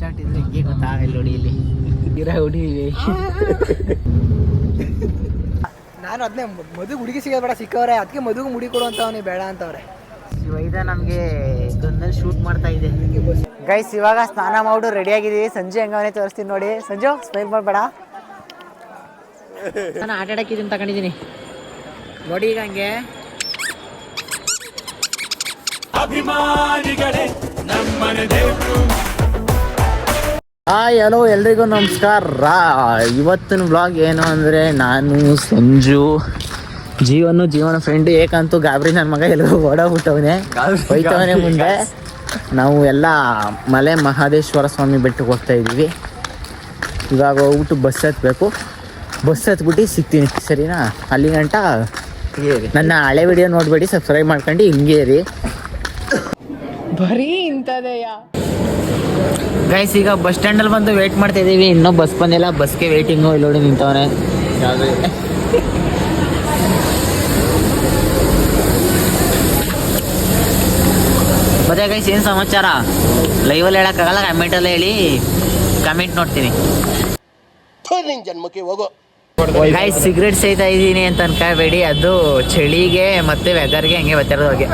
Snapchat ಇದ್ರೆ ಹಿಂಗೆ ಗೊತ್ತಾಗಲ್ಲ ನೋಡಿ ಇಲ್ಲಿ. ಇರೋ ಹುಡಿ ನಾನು ಅದನ್ನೇ ಮದುವೆ ಹುಡುಗಿ ಸಿಗೋದು ಬೇಡ ಸಿಕ್ಕವ್ರೆ. ಅದಕ್ಕೆ ಮದುವೆ ಮುಡಿ ಕೊಡು ಅಂತ ಅವನಿಗೆ ಬೇಡ ಅಂತವ್ರೆ. ಶಿವೈದ ನಮಗೆ ಗನ್ನಲ್ಲಿ ಶೂಟ್ ಮಾಡ್ತಾ ಇದೆ. ಗೈಸ್ ಇವಾಗ ಸ್ನಾನ ಮಾಡು ರೆಡಿ ಆಗಿದ್ದೀವಿ. ಸಂಜೆ ಹೆಂಗವನೇ ತೋರಿಸ್ತೀನಿ ನೋಡಿ. ಸಂಜು ಸ್ಮೈಲ್ ಮಾಡಬೇಡ. ನಾನು ಆಟ ಆಡಕ್ಕೆ ಇದನ್ನ ತಗೊಂಡಿದ್ದೀನಿ. ನೋಡಿ ಈಗ ಹಂಗೆ. ಹಾಯ್ ಹಲೋ ಎಲ್ರಿಗೂ ನಮಸ್ಕಾರ. ಇವತ್ತಿನ ಬ್ಲಾಗ್ ಏನು ಅಂದರೆ ನಾನು ಸಂಜು. ಜೀವನು ಜೀವನ ಫ್ರೆಂಡ್ ಏಕಂತೂ ಗಾಬರಿ ನನ್ನ ಮಗ ಎಲ್ಲರೂ ಓಡಾಗ್ಬಿಟ್ಟವನೆ. ಹೋಯ್ತವನೇ ಮುಂದೆ. ನಾವು ಎಲ್ಲ ಮಲೆ ಮಹಾದೇಶ್ವರ ಸ್ವಾಮಿ ಬೆಟ್ಟಕ್ಕೆ ಹೋಗ್ತಾ ಇದ್ದೀವಿ. ಇವಾಗ ಹೋಗ್ಬಿಟ್ಟು ಬಸ್ ಹತ್ಬೇಕು. ಬಸ್ ಹತ್ಬಿಟ್ಟು ಸಿಗ್ತೀನಿ. ಸರಿನಾ? ಅಲ್ಲಿ ಗಂಟ? ನನ್ನ ಹಳೆ ವಿಡಿಯೋ ನೋಡಬೇಡಿ ಸಬ್ಸ್ಕ್ರೈಬ್ ಮಾಡ್ಕೊಂಡು ಹಿಂಗೇ ರೀ. ಬರೀ ಇಂಥದೆಯಾ? ಗೈಸ್ ಈಗ ಬಸ್ ಸ್ಟ್ಯಾಂಡಲ್ಲಿ ಬಂದು ವೇಟ್ ಮಾಡ್ತಾ ಇದೀವಿ. ಇನ್ನೂ ಬಸ್ ಬಂದಿಲ್ಲ. ಬಸ್ಗೆ ವೇಟಿಂಗು ಇಲ್ಲಿ ನೋಡಿ ನಿಂತವನೆ. ಮತ್ತೆ ಗೈಸ್ ಏನು ಸಮಾಚಾರ? ಲೈವಲ್ಲಿ ಹೇಳೋಕ್ಕಾಗಲ್ಲ ಕಮೆಂಟಲ್ಲಿ ಹೇಳಿ. ಕಮೆಂಟ್ ನೋಡ್ತೀನಿ. ನಿನ್ ಜನ್ಮಕ್ಕೆ ಹೋಗೋ. ಗೈಸ್ ಸಿಗರೇಟ್ ಸಹಿತ ಇದ್ದೀನಿ ಅಂತ ಅನ್ಕೋಬೇಡಿ. ಅದು ಚಳಿಗೆ ಮತ್ತೆ ವೆದರ್ಗೆ ಹಂಗೆ ಬರ್ತಿರೋದು ಹೋಗಿ.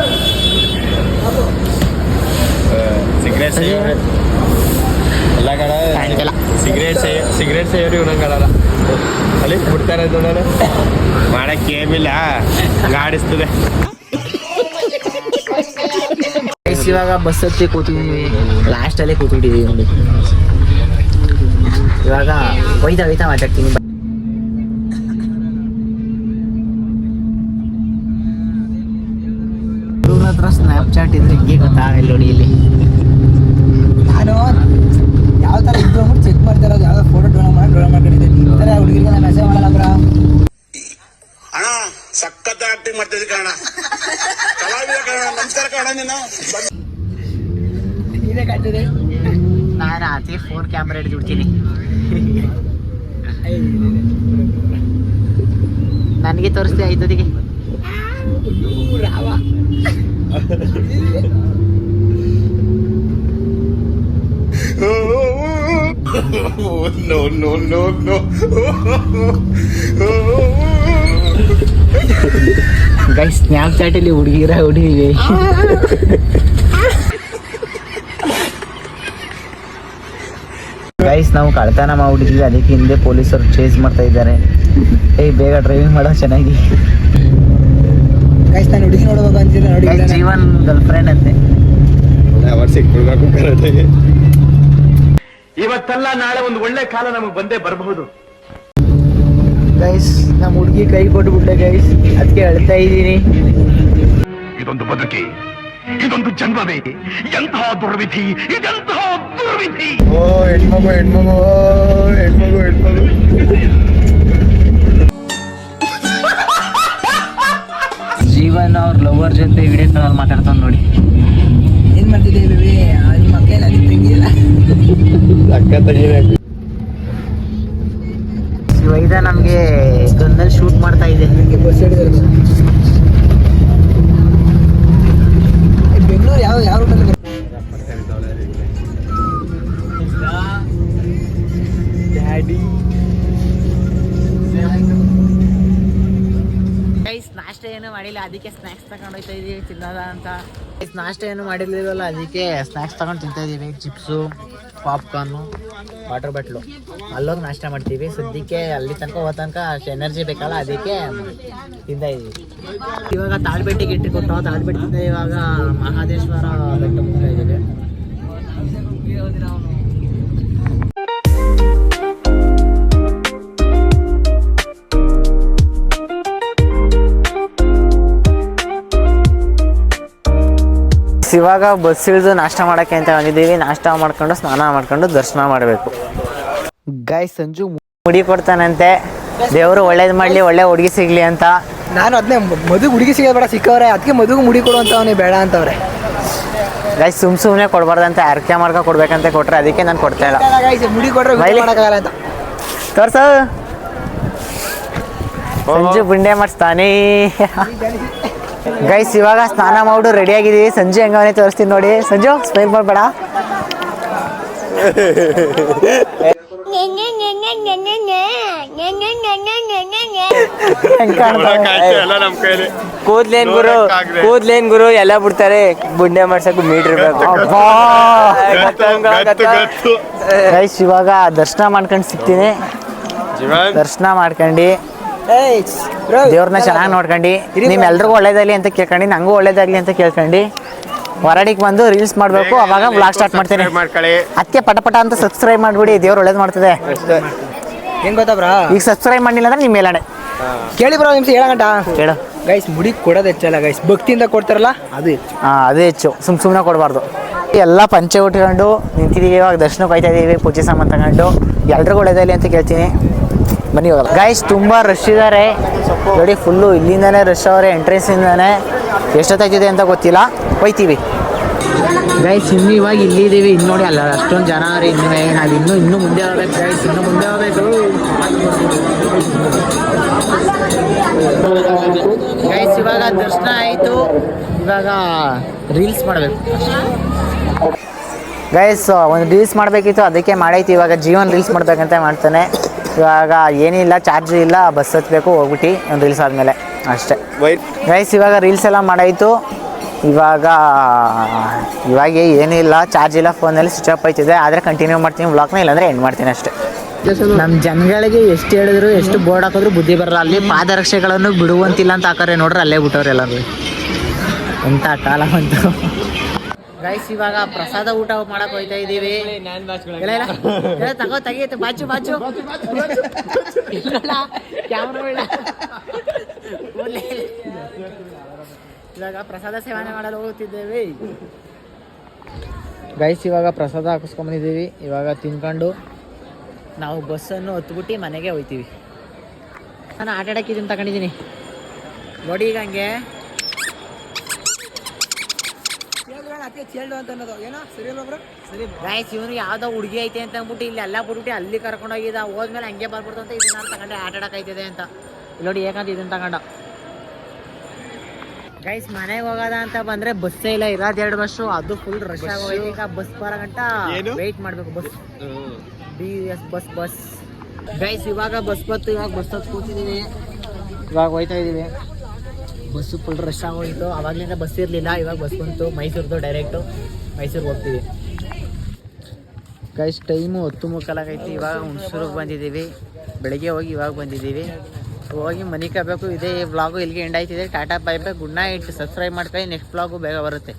ಸಿಗರೇಟ್ ಎಲ್ಲ ಕಡ ಕಾಣ್ತಿಲ್ಲ. ಸಿಗರೇಟ್ ಸೇಯ ಸಿಗರೇಟ್ ಸೇವ್ರಿ ಇವ್ನಂಗ್ ಕಾಣಲ್ಲ ಅಲ್ಲಿ. ಬಿಡ್ತಾರೆ ನೋಡೋಣ. ಮಾಡಕ್ಕೆ ಏಮಿಲ್ಲ ಗಾಡಿಸ್ತದೆ ಇವಾಗ ಬಸ್ ಹತ್ತಿ ಕೂತಿದ್ದೀವಿ ಲಾಸ್ಟಲ್ಲೇ ಕೂತ್ಬಿಟ್ಟಿದ್ದೀವಿ ನೋಡಿ. ಇವಾಗ ಹೋಯ್ತಾ ಹೋಯ್ತಾ ಮಾತಾಡ್ತೀನಿ. ಹತ್ರ ಸ್ನ್ಯಾಪ್ಚಾಟ್ ಇದ್ರೆ ಹಿಂಗೆ ಗೊತ್ತಾಗಲ್ಲ ನೋಡಿ ಇಲ್ಲಿ ನಾನು ಯಾವ ಥರ ಇದ್ದು ಅಂದ್ಬಿಟ್ಟು ಚೆಕ್ ಮಾಡ್ತಾ ಇರೋದು ಯಾವ್ದೋ ಫೋಟೋ ಡೌನ್ ಮಾಡಿ ಡೌನ್ ಮಾಡ್ಕೊಂಡಿದ್ದೀನಿ ಈ ಥರ ಹುಡುಗಿರಿಗೆ ನಾನು ಮೆಸೇಜ್ ಮಾಡಲ್ಲ ಬ್ರಾ ಅಣ್ಣ ಸಖತ್ ಆಕ್ಟಿಂಗ್ ಮಾಡ್ತಿದ್ದೆ ಕಣ ಕಲಾವಿದ ಕಣ ನಮಸ್ಕಾರ ಕಣ ನೀನು ನೀನೇ ಆತಿ ಫೋನ್ ಕ್ಯಾಮ್ರಾ ಹಿಡಿದು ಬಿಡ್ತೀನಿ ನನಗೆ ತೋರಿಸ್ದೆ ಆಯ್ತದಿಗೆ no no no no no chat ಸ್ನ್ಯಾಪ್ಚಾಟಲ್ಲಿ ಹುಡುಗಿರ ಹುಡುಗಿವೆ ಗೈಸ್ ನಾವು ಕಳ್ತನ ಮಾಡ್ಬಿಟ್ಟಿದ್ವಿ. ಅದಕ್ಕೆ ಹಿಂದೆ ಪೊಲೀಸರು ಚೇಸ್ ಮಾಡ್ತಾ ಇದ್ದಾರೆ. ಏಯ್ ಬೇಗ ಡ್ರೈವಿಂಗ್ ಮಾಡೋ ಚೆನ್ನಾಗಿ. ಗೈಸ್ ನಾನು ಹುಡುಗಿ ನೋಡುವಾಗ ಅಂತಿಲ್ಲ ನೋಡಿ ಗೈಸ್ ಜೀವನ್ ಗರ್ಲ್ ಫ್ರೆಂಡ್ ಅಂತೆ ಇವತ್ತಲ್ಲ ನಾಳೆ ಒಂದು ಒಳ್ಳೆ ಕಾಲ ನಮಗೆ ಬಂದೇ ಬರಬಹುದು. ಗೈಸ್ ನಮ್ಮ ಹುಡುಗಿ ಕೈ ಕೊಟ್ಬಿಟ್ಟೆ ಗೈಸ್ ಅದಕ್ಕೆ ಅಳ್ತಾ ಇದ್ದೀನಿ. ಇದೊಂದು ಬದುಕಿ ಇದೊಂದು ಜನ್ಮವೇ ಎಂತಹ ದುರ್ವಿಧಿ ಇದೆಂತಹ ದುರ್ವಿಧಿ? ಓ ಹೆಣ್ಮಗು ಹೆಣ್ಮಗು ಹೆಣ್ಮಗು ಹೆಣ್ಮಗು. ಜೀವನ್ ಅವ್ರ ಲವರ್ ಜೊತೆ ವಿಡಿಯೋ ಕಾಲ್ ಮಾತಾಡ್ತಾನೆ ನೋಡಿ. ಏನ್ ಮಾಡ್ತಿದ್ದೀವಿ ಅಕ್ಕ ಶಿವೈದ ನಮಗೆ ಗನ್ನಲ್ಲಿ ಶೂಟ್ ಮಾಡ್ತಾ ಇದೆ. ಬೆಂಗಳೂರು ಯಾವ ಯಾವ ರೂಟಲ್ಲಿ ಗೈಸ್ ಏನು ಮಾಡಿಲ್ಲ, ಅದಕ್ಕೆ ಸ್ನಾಕ್ಸ್ ತಗೊಂಡು ಹೋಗ್ತಾ ಇದೀವಿ, ತಿನ್ನೋದ ಅಂತ. ನಾಷ್ಟ ಏನು ಮಾಡಿರ್ಲಿಲ್ವಲ್ಲ, ಅದಕ್ಕೆ ಸ್ನಾಕ್ಸ್ ತಗೊಂಡು ತಿಂತಾ ಇದೀವಿ. ಚಿಪ್ಸು ಪಾಪ್ಕಾರ್ನು ವಾಟರ್ ಬಾಟ್ಲು ಅಲ್ಲೋಗಿ ನಾಷ್ಟ ಮಾಡ್ತೀವಿ. ಸದ್ಯಕ್ಕೆ ಅಲ್ಲಿ ತನಕ ಹೋದ ತನಕ ಅಷ್ಟು ಎನರ್ಜಿ ಬೇಕಲ್ಲ, ಅದಕ್ಕೆ ತಿಂತಾ ಇದೀವಿ. ಇವಾಗ ತಾಳ್ಬೆಟ್ಟಿಗೆ ಇಟ್ಟು ಕೊಟ್ಟು ತಾಳ್ಬೆಟ್ಟಿಂದ ಇವಾಗ ಮಹಾದೇಶ್ವರ ಬೆಟ್ಟ ಹೋಗ್ತಾ ಇವಾಗ ಬಸ್ ಇಳಿದು ನಾಷ್ಟ ಮಾಡಕ್ಕೆ ಅಂತ ಬಂದಿದ್ದೀವಿ. ನಾಷ್ಟ ಮಾಡ್ಕೊಂಡು ಸ್ನಾನ ಮಾಡ್ಕೊಂಡು ದರ್ಶನ ಮಾಡಬೇಕು. ಗಾಯ್ ಸಂಜು ಮುಡಿ ಕೊಡ್ತಾನಂತೆ. ದೇವರು ಒಳ್ಳೇದು ಮಾಡಲಿ ಒಳ್ಳೆ ಹುಡುಗಿ ಸಿಗ್ಲಿ ಅಂತ. ನಾನು ಅದನ್ನೇ ಮದುವೆ ಹುಡುಗಿ ಸಿಗೋದು ಬೇಡ ಸಿಕ್ಕವ್ರೆ. ಅದಕ್ಕೆ ಮದುವೆ ಮುಡಿ ಕೊಡುವಂಥವನೇ ಬೇಡ ಅಂತವ್ರೆ. ಗಾಯ್ ಸುಮ್ ಸುಮ್ಮನೆ ಕೊಡಬಾರ್ದಂತೆ. ಅರ್ಕೆ ಮಾಡ್ಕೊ ಕೊಡ್ಬೇಕಂತ ಕೊಟ್ರೆ ಅದಕ್ಕೆ ನಾನು ಕೊಡ್ತಾ ಇಲ್ಲ. ಮುಡಿ ಕೊಟ್ರೆ ಮಾಡೋಕ್ಕಾಗಲ್ಲ ಅಂತ. ತೋರ್ಸ. ಸಂಜು ಬುಂಡೆ ಮಾಡಿಸ್ತಾನೆ. ಗೈಸ್ ಇವಾಗ ಸ್ನಾನ ಮಾಡು ರೆಡಿ ಆಗಿದೀವಿ ಸಂಜೆ ಹೆಂಗವನೇ ತೋರಿಸ್ತೀನಿ ನೋಡಿ. ಸಂಜು ಸ್ಮೈಲ್ ಮಾಡಬೇಡ. ಕೂದ್ಲೇನ್ ಗುರು. ಕೂದ್ಲೇನ್ ಗುರು ಎಲ್ಲ ಬಿಡ್ತಾರೆ. ಬುಂಡೆ ಮಾಡ್ಸಕ್ ಮೀಟರ್ ಇವಾಗ ದರ್ಶನ ಮಾಡ್ಕೊಂಡು ಸಿಗ್ತೀನಿ. ದರ್ಶನ ಮಾಡ್ಕೊಂಡು. ದೇವ್ರನ್ನ ಚೆನ್ನಾಗಿ ನೋಡ್ಕೊಂಡು. ನಿಮ್ ಎಲ್ರಿಗೂ ಒಳ್ಳೇದಾಗ್ಲಿ ಅಂತ ಕೇಳ್ಕೊಂಡು ನಂಗೂ ಒಳ್ಳೇದಾಗ್ಲಿ ಅಂತ ಕೇಳ್ಕೊಂಡು. ಹೊರಡಿಗೆ ಬಂದು ರೀಲ್ಸ್ ಮಾಡಬೇಕು ಅವಾಗ ಬ್ಲಾಗ್ ಸ್ಟಾರ್ಟ್ ಮಾಡ್ತೀನಿ. ಅತ್ಯ ಅದಕ್ಕೆ ಪಟ ಪಟ ಅಂತ ಸಬ್ಸ್ಕ್ರೈಬ್ ಮಾಡ್ಬಿಡಿ ದೇವ್ರು ಒಳ್ಳೇದು ಮಾಡ್ತದೆ. ಹೆಂಗ್ ಗೊತ್ತಾ ಬ್ರಾ? ಈಗ ಸಬ್ಸ್ಕ್ರೈಬ್ ಮಾಡಿಲ್ಲ ಅಂದ್ರೆ ನಿಮ್ಮ ಮೇಲಾಣೆ. ಕೇಳಿ ಬ್ರೋ ನಿಮ್ಸ ಹೇಳಂಟ ಹೇಳು. ಗೈಸ್ ಮುಡಿ ಕೊಡೋದು ಹೆಚ್ಚಲ್ಲ ಗೈಸ್. ಭಕ್ತಿಯಿಂದ ಕೊಡ್ತಾರಲ್ಲ ಅದು ಹೆಚ್ಚು. ಹಾ ಅದೇ ಹೆಚ್ಚು. ಸುಮ್ ಸುಮ್ಮನೆ ಕೊಡಬಾರ್ದು. ಎಲ್ಲ ಪಂಚೆ ಉಟ್ಕೊಂಡು ನಿಂತಿದ್ದೀವಿ ಇವಾಗ ದರ್ಶನ ಕಾಯ್ತಾ ಇದೀವಿ ಪೂಜೆ ಸಾಮಾನು ತಗೊಂಡು. ಎಲ್ರಿಗೂ ಒಳ್ಳೇದಾಗಲಿ ಅಂತ ಕೇಳ್ತೀನಿ. ಬನ್ನಿ ಹೋಗಲ್ಲ ಗೈಸ್ ತುಂಬಾ ರಶ್ ಇದ್ದಾರೆ ನೋಡಿ ಫುಲ್ಲು ಇಲ್ಲಿಂದಾನೆ ರಶ್ ಅವರೇ ಎಂಟ್ರೆನ್ಸಿಂದಾನೆ ಎಷ್ಟೊತ್ತಾಗ್ತಿದೆ ಅಂತ ಗೊತ್ತಿಲ್ಲ. ಹೋಯ್ತೀವಿ. ಗೈಸ್ ಇನ್ನು ಇವಾಗ ಇಲ್ಲಿದ್ದೀವಿ. ಇನ್ನು ನೋಡಿ ಅಲ್ಲ ಅಷ್ಟೊಂದು ಜನ ರೀ ಇನ್ನು ನಾವು ಇನ್ನು ಇನ್ನೂ ಮುಂದೆ ಹೋಗ್ಬೇಕು ಗೈಸ್ ಇನ್ನು ಮುಂದೆ ಹೋಗ್ಬೇಕು. ಗೈಸ್ ಇವಾಗ ದರ್ಶನ ಆಯಿತು. ಇವಾಗ ರೀಲ್ಸ್ ಮಾಡಬೇಕು. ಗೈಸ್ ಒಂದು ರೀಲ್ಸ್ ಮಾಡಬೇಕಿತ್ತು. ಅದಕ್ಕೆ ಮಾಡೈತಿ ಇವಾಗ ಜೀವನ್ ರೀಲ್ಸ್ ಮಾಡ್ಬೇಕಂತ ಮಾಡ್ತಾನೆ. ಇವಾಗ ಏನಿಲ್ಲ ಚಾರ್ಜ್ ಇಲ್ಲ ಬಸ್ ಹತ್ಬೇಕು ಹೋಗ್ಬಿಟ್ಟು ಒಂದು ರೀಲ್ಸ್ ಆದಮೇಲೆ ಅಷ್ಟೇ. ಗೈಸ್ ಇವಾಗ ರೀಲ್ಸ್ ಎಲ್ಲ ಮಾಡಾಯಿತು. ಇವಾಗ ಇವಾಗ ಏನಿಲ್ಲ ಚಾರ್ಜ್ ಇಲ್ಲ ಫೋನಲ್ಲಿ ಸ್ವಿಚ್ ಆಫ್ ಆಯ್ತಿದೆ. ಆದರೆ ಕಂಟಿನ್ಯೂ ಮಾಡ್ತೀನಿ ಬ್ಲಾಕ್ನ ಇಲ್ಲಾಂದ್ರೆ ಎಂಡ್ ಮಾಡ್ತೀನಿ ಅಷ್ಟೇ. ನಮ್ಮ ಜನಗಳಿಗೆ ಎಷ್ಟು ಹೇಳಿದ್ರು ಎಷ್ಟು ಬೋರ್ಡ್ ಹಾಕಿದ್ರು ಬುದ್ಧಿ ಬರಲ್ಲ. ಅಲ್ಲಿ ಪಾದರಕ್ಷೆಗಳನ್ನು ಬಿಡುವಂತಿಲ್ಲ ಅಂತ ಹಾಕಾರೆ ನೋಡ್ರಿ ಅಲ್ಲೇ ಬಿಟ್ಟವ್ರೆ ಎಲ್ಲರೂ. ಎಂಥ ಕಾಲ ಬಂತು. ಗೈಸ್ ಇವಾಗ ಪ್ರಸಾದ ಊಟ ಮಾಡಕ್ ಹೋಯ್ತಾ ಇದೀವಿ. ತಗೋ ತೆಗಿಯುತ್ತೆ ಬಾಚು ಬಾಚು. ಇವಾಗ ಪ್ರಸಾದ ಸೇವನೆ ಮಾಡಲು ಹೋಗುತ್ತಿದ್ದೇವೆ. ಗೈಸ್ ಇವಾಗ ಪ್ರಸಾದ ಹಾಕಿಸ್ಕೊಂಬಂದಿದ್ದೀವಿ ಇವಾಗ ತಿನ್ಕೊಂಡು ನಾವು ಬಸ್ಸನ್ನು ಹೊತ್ಬಿಟ್ಟು ಮನೆಗೆ ಹೋಯ್ತೀವಿ. ನಾನು ಆಟ ಆಡಕ್ಕೆ ಇದನ್ನು ತಗೊಂಡಿದ್ದೀನಿ. ನೋಡಿ ಈಗ ಹಂಗೆ. ಚೇಲ್ಡು ಅಂತ ಅನ್ನೋದು? ಏನೋ? ಸರಿ ಅಲ್ವಾ ಬ್ರೋ? ಸರಿ ಗಾಯ್ಸ್ ಇವನು ಯಾವ್ದೋ ಹುಡುಗಿ ಐತೆ ಅಂತ ಅಂದ್ಬಿಟ್ಟು ಇಲ್ಲಿ ಎಲ್ಲಾ ಬಿಟ್ಬಿಟ್ಟು ಅಲ್ಲಿ ಕರ್ಕೊಂಡು ಹೋಗಿದ್ದ ಹೋದ್ಮೇಲೆ ಹಂಗೆ ಬರ್ಬಿಡ್ತು ಅಂತ ಇದನ್ನ ತಗೊಂಡೆ. ಆಟ ಐತಿದೆ ಅಂತ. ಇಲ್ಲಿ ನೋಡಿ ಏಕಂತ ಇದನ್ನ ತಗೊಂಡ. ಗೈಸ್ ಮನೆಗೆ ಹೋಗೋದ ಅಂತ ಬಂದ್ರೆ ಬಸ್ಸೇ ಇಲ್ಲ. ಇರೋದ್ ಎರಡು ಬಸ್ಸು ಅದು ಫುಲ್ ರಶ್ ಆಗೋಯ್ತು ಈಗ ಬಸ್ ಬರೋ ಗಂಟ ಏನು? ವೆಯ್ಟ್ ಮಾಡ್ಬೇಕು bus B S bus bus guys ಇವಾಗ ಬಸ್ ಬತ್ತು. ಇವಾಗ ಬಸ್ ಹತ್ತು ಕೂತಿದೀವಿ. ಇವಾಗ ಹೋಯ್ತಾ ಇದೀವಿ. ಬಸ್ಸು ಫುಲ್ ರಶ್ ಆಗೋಯ್ತು ಅವಾಗ್ಲಿಂದ ಬಸ್ ಇರಲಿಲ್ಲ, ಇವಾಗ ಬಸ್ ಬಂತು. ಮೈಸೂರ್ದು ಡೈರೆಕ್ಟು ಮೈಸೂರಿಗೆ ಹೋಗ್ತೀವಿ. ಗೈಸ್ ಟೈಮು ಹತ್ತು ಮುಕ್ಕಾಲಾಗೈತಿ ಇವಾಗ ಹುಣಸೂರಿಗೆ ಬಂದಿದ್ದೀವಿ. ಬೆಳಿಗ್ಗೆ ಹೋಗಿ ಇವಾಗ ಬಂದಿದ್ದೀವಿ. ಹೋಗಿ ಮನೆ ಕಬೇಕು ಇದೇ ವ್ಲಾಗು ಇಲ್ಲಿಗೆ end ಆಯ್ತಿದೆ tata bye bye good night subscribe ಮಾಡ್ಕೊಳ್ಳಿ. ನೆಕ್ಸ್ಟ್ ವ್ಲಾಗು ಬೇಗ ಬರುತ್ತೆ.